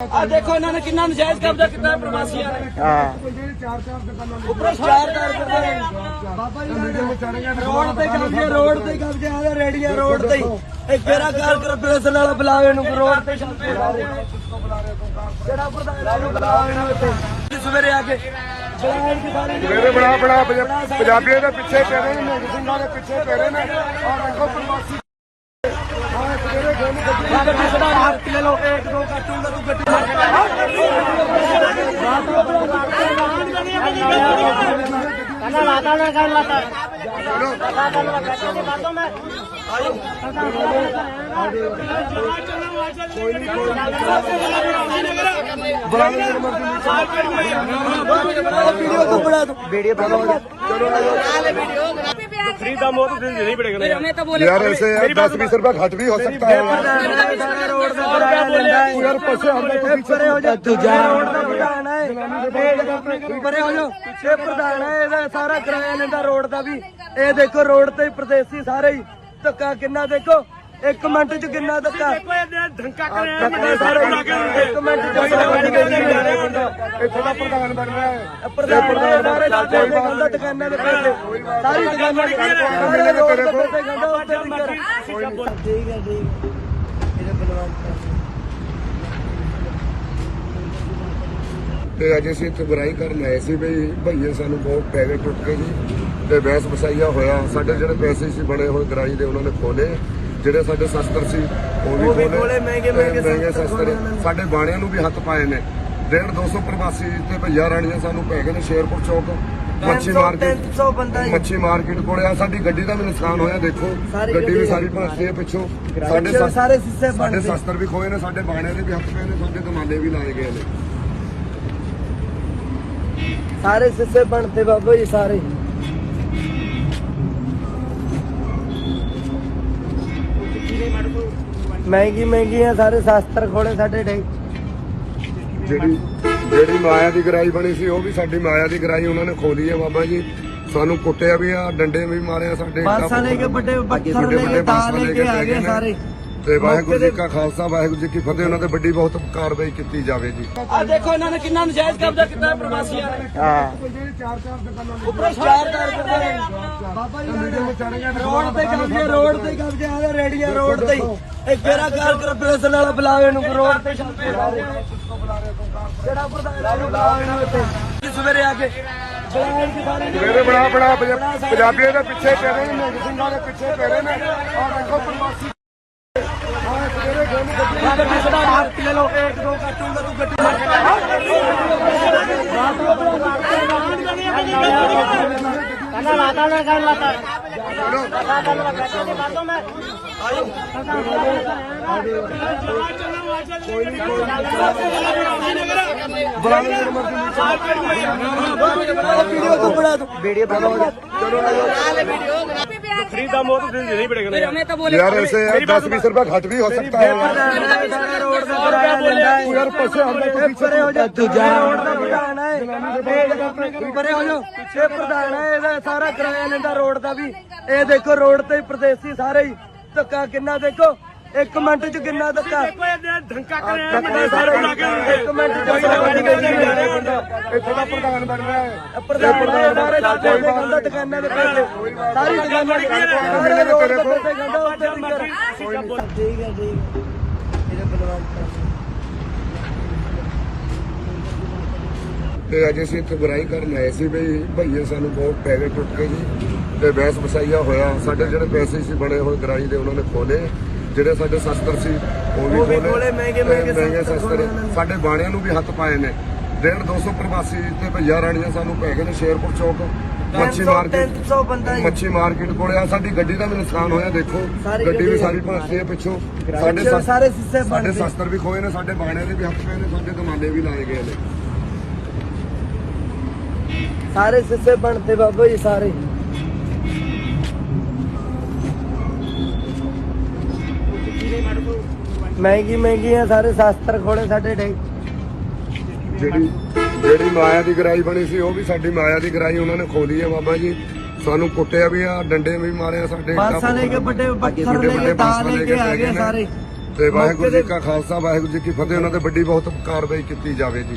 ਆ ਦੇਖੋ ਇਹਨਾਂ ਨੇ ਕਿੰਨਾ ਨਜਾਇਜ਼ ਕਬਜ਼ਾ ਕੀਤਾ ਹੈ ਪ੍ਰਵਾਸੀਆਂ ਨੇ। ਹਾਂ। ਉੱਪਰ ਚਾਰ ਕਾਰ ਕਰਦੇ ਨੇ। ਬਾਬਾ ਜੀ ਰੋਡ ਤੇ ਕਬਜ਼ੇ ਰੋਡ ਤੇ ਕਬਜ਼ੇ ਆ ਰੇੜੀਆਂ ਰੋਡ ਤੇ ਹੀ। ਇਹ ਕਿਹੜਾ ਕਾਰ ਕਰਪੋਰੇਸ਼ਨ ਵਾਲਾ ਬੁਲਾਵੇ ਨੂੰ ਰੋਡ ਤੇ ਛਾਪੇ ਲਾਉਂਦੇ ਆ। ਕਿਹੜਾ ਪ੍ਰਧਾਨ ਨੂੰ ਬੁਲਾਵੇ ਨੂੰ ਇੱਥੇ ਸਵੇਰੇ ਆ ਕੇ ਸਾਰੀ ਮੇਰੇ ਬੜਾ ਬੜਾ ਪੰਜਾ- ਪੰਜਾਬੀਆਂ ਦੇ ਪਿੱਛੇ ਪੈ ਰਹੇ ਨੇ ਸਿੰਘਾਂ ਦੇ ਪਿੱਛੇ ਪੈ ਰਹੇ ਨੇ। ਆਹ ਦੇਖੋ ਪ੍ਰਵਾਸੀ ਗੋਲ ਗੱਡੀ ਸਦਾ ਹੱਥ ਲੈ ਲਓ ਇੱਕ ਦੋ। ਕੱਟੂਗਾ ਤੂੰ ਗੱਡੀ ਵੀਡੀਓ ਤੋਂ ਬੜਾ ਤੂੰ ਵੀਡੀਓ। ਬਣਾ खरीदा मो तो दिन नहीं पड़ेगा हमें तो बोले यार ऐसे यार दस बीस रुपया घट भी हो सकता है ਰੋਡ ਦਾ ਕਿਰਾਇਆ ਲੈਂਦਾ ਹੈ। यार पैसे हम लोग ਇਹ ਪਰੇ ਹੋ ਜਾ ਦੂਜਾ ਰੋਡ ਦਾ ਪ੍ਰਧਾਨ ਹੈ ਇਹ ਪਰੇ ਹੋ ਜਾ ਇਹ ਪ੍ਰਧਾਨ ਹੈ ਇਹਦਾ ਸਾਰਾ ਕਿਰਾਇਆ ਲੈਂਦਾ ਰੋਡ ਦਾ ਵੀ ਇਹ ਦੇਖੋ ਰੋਡ ਤੇ ਹੀ ਪ੍ਰਦੇਸੀ ਸਾਰੇ ਹੀ ਧੱਕਾ ਕਿੰਨਾ ਦੇਖੋ ਇੱਕ ਮਿੰਟ ਚ ਕਿੰਨਾ ਧੱਕਾ धक्का ਧੱਕਾ ਸਾਰੇ ਹੀ। ਇੱਕ ਮਿੰਟ ਚ ਇੱਥੋਂ ਦਾ ਪ੍ਰਧਾਨ ਬਣ ਰਿਹਾ ਹੈ। ਪ੍ਰਧਾਨ ਹੈ ਸਾਰੇ ਦਾਦੇ ਦੇ ਗੰਦਾ ਦੁਕਾਨਾਂ ਦੇ ਪੈਸੇ। ਸਾਰੀ ਦੁਕਾਨਾਂ ਦੇ ਸਾਰੇ ਰੋਡ ਦੇ ਪੈਸੇ ਗੰਦਾ ਉੱਤੇ ਨਿਕਲ ਠੀਕ ਹੈ ਠੀਕ ਹੈ। ਇਹਦੇ ਬਲਵੰਤ ਤੇ ਅੱਜ ਅਸੀਂ ਇੱਥੇ ਬੁਰਾਈ ਕਰਨ ਆਏ ਸੀ ਬਈ ਭਈਏ ਸਾਨੂੰ ਬਹੁਤ ਪੈ ਗਏ ਟੁੱਟ ਕੇ ਜੀ। ਤੇ ਬਹਿਸ ਵਸਾਈਆ ਹੋਇਆ। ਸਾਡੇ ਜਿਹੜੇ ਪੈਸੇ ਸੀ ਬਣੇ ਹੋਏ ਗਰਾਈ ਦੇ ਉਹਨਾਂ ਨੇ ਖੋਲੇ ਜਿਹੜੇ ਸਾਡੇ ਸ਼ਸਤਰ ਸੀ ਉਹ ਵੀ ਵੀ ਖੋਲੇ ਮਹਿੰਗੇ- ਮਹਿੰਗੇ ਸ਼ਸਤਰ ਨੇ। ਸਾਡੇ ਬਾਣਿਆਂ ਨੂੰ ਵੀ ਹੱਥ ਪਾਏ ਨੇ। ਡੇਢ 200 ਪ੍ਰਵਾਸੀ ਤੇ ਭਈਆ ਰਾਣੀਆਂ ਸਾਨੂੰ ਪੈ ਗਏ ਨੇ ਸ਼ੇਰਪੁਰ ਚੌਕ। ਮੱਛੀ ਮਾਰਕੀਟ 300 ਬੰਦਾ ਮੱਛੀ ਮਾਰਕੀਟ ਕੋਲੇ। ਆ ਸਾਡੀ ਗੱਡੀ ਦਾ ਵੀ ਨੁਕਸਾਨ ਹੋਇਆ ਦੇਖੋ। ਗੱਡੀ ਵੀ ਸਾਰੀ ਭੰਸੀ ਹੈ ਪਿੱਛੋਂ। ਸਾਡੇ ਸਾਰੇ ਸ਼ੀਸ਼ੇ ਸਾਡੇ ਬਣ। ਸ਼ਸਤਰ ਵੀ ਖੋਏ ਨੇ ਸਾਡੇ ਬਾਣਿਆਂ ਦੇ ਵੀ ਹੱਥ ਪਏ ਨੇ ਸਾਡੇ ਦਮਾਲੇ ਵੀ ਲਾਏ ਗਏ ਨੇ। ਸਾਰੇ ਸਿੱਸੇ ਬਣਦੇ ਬਾਬਾ ਜੀ ਸਾਰੇ। ਮਹਿੰਗੀ ਮਹਿੰਗੀ ਆ ਸਾਰੇ ਸ਼ਾਸਤਰ ਖੋਲੇ ਸਾਡੇ ਡੇ ਜਿਹੜੀ ਜਿਹੜੀ ਮਾਇਆ ਦੀ ਗਰਾਈ ਬਣੀ ਸੀ ਉਹ ਵੀ ਸਾਡੀ ਮਾਇਆ ਦੀ ਗਰਾਈ ਉਹਨਾਂ ਨੇ ਖੋਲੀ ਹੈ ਬਾਬਾ ਜੀ। ਸਾਨੂੰ ਕੁੱਟਿਆ ਵੀ ਆ ਡੰਡੇ ਵੀ ਮਾਰੇ ਆ ਸਾਡੇ ਬਾਸਾਂ ਲੈ ਕੇ ਵੱਡੇ ਪੱਥਰ ਲੈ ਕੇ ਤਾਂ ਲੈ ਕੇ ਆ ਗਏ ਸਾਰੇ। ਤੇ ਵਾਹਿਗੁਰੂ ਜੀ ਕਾ ਖਾਲਸਾ ਵਾਹਿਗੁਰੂ ਜੀ ਕੀ ਫਤਿਹ। ਉਹਨਾਂ ਤੇ ਵੱਡੀ ਬਹੁਤ ਕਾਰਵਾਈ ਕੀਤੀ ਜਾਵੇ ਜੀ ਆ ਦੇਖੋ ਇਹਨਾਂ ਨੇ ਕਿੰਨਾ ਨਜਾਇਜ਼ ਕਬਜ਼ਾ ਕੀਤਾ ਹੈ ਪ੍ਰਵਾਸੀਆਂ ਨੇ। ਹਾਂ। ਉੱਪਰ ਚਾਰ ਕਾਰ ਕਰਦੇ ਨੇ ਬਾਬਾ ਜੀ ਰੋਡ ਤੇ ਕਬਜ਼ੇ ਰੋਡ ਤੇ ਕਬਜ਼ੇ ਆ ਰੇੜੀਆਂ ਰੋਡ ਤੇ। ਇਹ ਕਿਹੜਾ ਕਾਰ ਕਰਪੋਰੇਸ਼ਨ ਵਾਲਾ ਬੁਲਾਵੇ ਨੂੰ ਰੋਡ ਤੇ ਛਾਪੇ ਲਾਉਂਦੇ ਆ। ਕਿਹੜਾ ਪ੍ਰਧਾਨ ਨੂੰ ਬੁਲਾਵੇ ਨੂੰ ਇੱਥੇ ਸਵੇਰੇ ਆ ਕੇ। ਮੇਰੇ ਬੜਾ ਬੜਾ ਪੰਜਾ- ਪੰਜਾਬੀਆਂ ਦੇ ਪਿੱਛੇ ਪੈ ਰਹੇ ਨੇ ਸਿੰਘਾਂ ਦੇ ਪਿੱਛੇ ਪੈ ਰਹੇ ਨੇ। ਆਹ ਦੇਖੋ ਪ੍ਰਵਾਸੀ। ਆਹ ਸਵੇਰੇ ਗੋਲ ਗੱਡੀ ਗੱਡੀ ਸਦਾ ਹੱਥ ਲੈ ਲਓ। ਇੱਕ ਦੋ ਕੱਟੂਗਾ ਤੂੰ ਗੱਡੀ ਵੀਡੀਓ ਤੋਂ ਬੜਾ ਤੂੰ ਵੀਡੀਓ ਬਣਾ खरीदा मो तो दिन नहीं पड़ेगा ਹਮੇ ਤਾਂ ਬੋਲੇ यार ऐसे यार दस बीस रुपया घट भी हो सकता है ਰੋਡ ਦਾ ਕਿਰਾਇਆ ਲੈਂਦਾ ਹੈ यार पैसे हम लोग ਇਹ ਪਰੇ ਹੋ ਜਾ ਦੂਜਾ ਰੋਡ ਦਾ ਪ੍ਰਧਾਨ ਹੈ ਇਹ ਪਰੇ ਹੋ ਜਾ ਇਹ ਪ੍ਰਧਾਨ ਹੈ ਇਹਦਾ ਸਾਰਾ ਇਹ ਦੇਖੋ ਰੋਡ ਤੇ ਪ੍ਰਦੇਸੀ ਸਾਰੇ ਹੀ ਧੱਕਾ ਕਿੰਨਾ ਦੇਖੋ ਇੱਕ ਮਿੰਟ ਚ ਕਿੰਨਾ ਧੱਕਾ ਦੇਖੋ ਇਹਨੇ ਧੰਕਾ ਕਰਿਆ ਬੰਦਾ ਸਰ ਬਣਾ ਕੇ ਇੱਕ ਮਿੰਟ ਚ ਇੱਥੇ ਦਾ ਪ੍ਰਧਾਨ ਬਣ ਰਿਹਾ ਹੈ ਪ੍ਰਧਾਨ ਦੇ ਸਾਰੇ ਦਾਦੇ ਬੰਦਾ ਦੁਕਾਨਾਂ ਦੇ ਪੈਸੇ ਸਾਰੀ ਦੁਕਾਨਾਂ ਦੇ ਪੈਸੇ ਰੋਡ ਤੇ ਪੈਸੇ ਗੰਦਾ ਉੱਤੇ ਠੀਕ ਹੈ ਠੀਕ ਹੈ ਇਹਦਾ ਬਲਵੰਤ ਤੇ ਅੱਜ ਅਸੀਂ ਇੱਥੇ ਬੁਰਾਈ ਕਰਨ ਆਏ ਸੀ ਬਈ ਭਈਏ ਸਾਨੂੰ ਬਹੁਤ ਪੈ ਗਏ ਟੁੱਟ ਕੇ ਜੀ ਤੇ ਬਹਿਸ ਵਸਾਈਆ ਹੋਇਆ। ਸਾਡੇ ਜਿਹੜੇ ਪੈਸੇ ਸੀ ਬਣੇ ਹੋਏ ਗਰਾਈ ਦੇ ਉਹਨਾਂ ਨੇ ਖੋਲੇ ਜਿਹੜੇ ਸਾਡੇ ਸ਼ਸਤਰ ਸੀ ਉਹ ਵੀ ਖੋਲੇ ਮਹਿੰਗੇ- ਮਹਿੰਗੇ ਸ਼ਸਤਰ। ਸਾਡੇ ਬਾਣਿਆਂ ਨੂੰ ਵੀ ਹੱਥ ਪਾਏ ਨੇ। ਡੇਢ 200 ਪ੍ਰਵਾਸੀ ਤੇ ਭਈਆ ਰਾਣੀਆਂ ਸਾਨੂੰ ਪੈ ਗਏ ਨੇ ਸ਼ੇਰਪੁਰ ਚੌਕ। ਮੱਛੀ 300 ਮਾਰਕੀਟ 300 ਬੰਦਾ ਹੀ ਮੱਛੀ ਮਾਰਕੀਟ ਕੋਲੇ ਆ। ਸਾਡੀ ਗੱਡੀ ਦਾ ਵੀ ਨੁਕਸਾਨ ਹੋਇਆ ਦੇਖੋ। ਗੱਡੀ ਵੀ ਸਾਰੀ ਭੰਸੀ ਹੈ ਪਿੱਛੋਂ। ਸਾਡੇ ਸਾਰੇ ਸ਼ੀਸ਼ੇ ਸਾਡੇ। ਸ਼ਸਤਰ ਵੀ ਖੋਏ ਨੇ ਸਾਡੇ ਬਾਣਿਆਂ ਦੇ ਵੀ ਹੱਥ ਪਏ ਨੇ ਸਾਡੇ ਦਮਾਲੇ ਵੀ ਲਾਏ ਗਏ ਨੇ। ਸਾਰੇ ਸਿੱਸੇ ਬਣਦੇ ਬਾਬਾ ਜੀ ਸਾਰੇ। ਮਹਿੰਗੀ ਮਹਿੰਗੀ ਆ ਸਾਰੇ ਸ਼ਾਸਤਰ ਖੋਲੇ ਸਾਡੇ ਡੇ। ਜਿਹੜੀ ਜਿਹੜੀ ਮਾਇਆ ਦੀ ਗਰਾਈ ਬਣੀ ਸੀ ਉਹ ਵੀ ਸਾਡੀ ਮਾਇਆ ਦੀ ਗਰਾਈ ਉਹਨਾਂ ਨੇ ਖੋਲੀ ਹੈ ਬਾਬਾ ਜੀ। ਸਾਨੂੰ ਕੁੱਟਿਆ ਵੀ ਆ ਡੰਡੇ ਵੀ ਮਾਰੇ ਆ ਸਾਡੇ ਬਾਸਾਂ ਲੈ ਕੇ ਵੱਡੇ ਪੱਥਰ ਲੈ ਕੇ ਤਾਂ ਲੈ ਕੇ ਆ ਗਏ ਸਾਰੇ। ਤੇ ਵਾਹਿਗੁਰੂ ਜੀ ਕਾ ਖਾਲਸਾ ਵਾਹਿਗੁਰੂ ਜੀ ਕੀ ਫਤਿਹ। ਉਹਨਾਂ ਤੇ ਵੱਡੀ ਬਹੁਤ ਕਾਰਵਾਈ ਕੀਤੀ ਜਾਵੇ ਜੀ।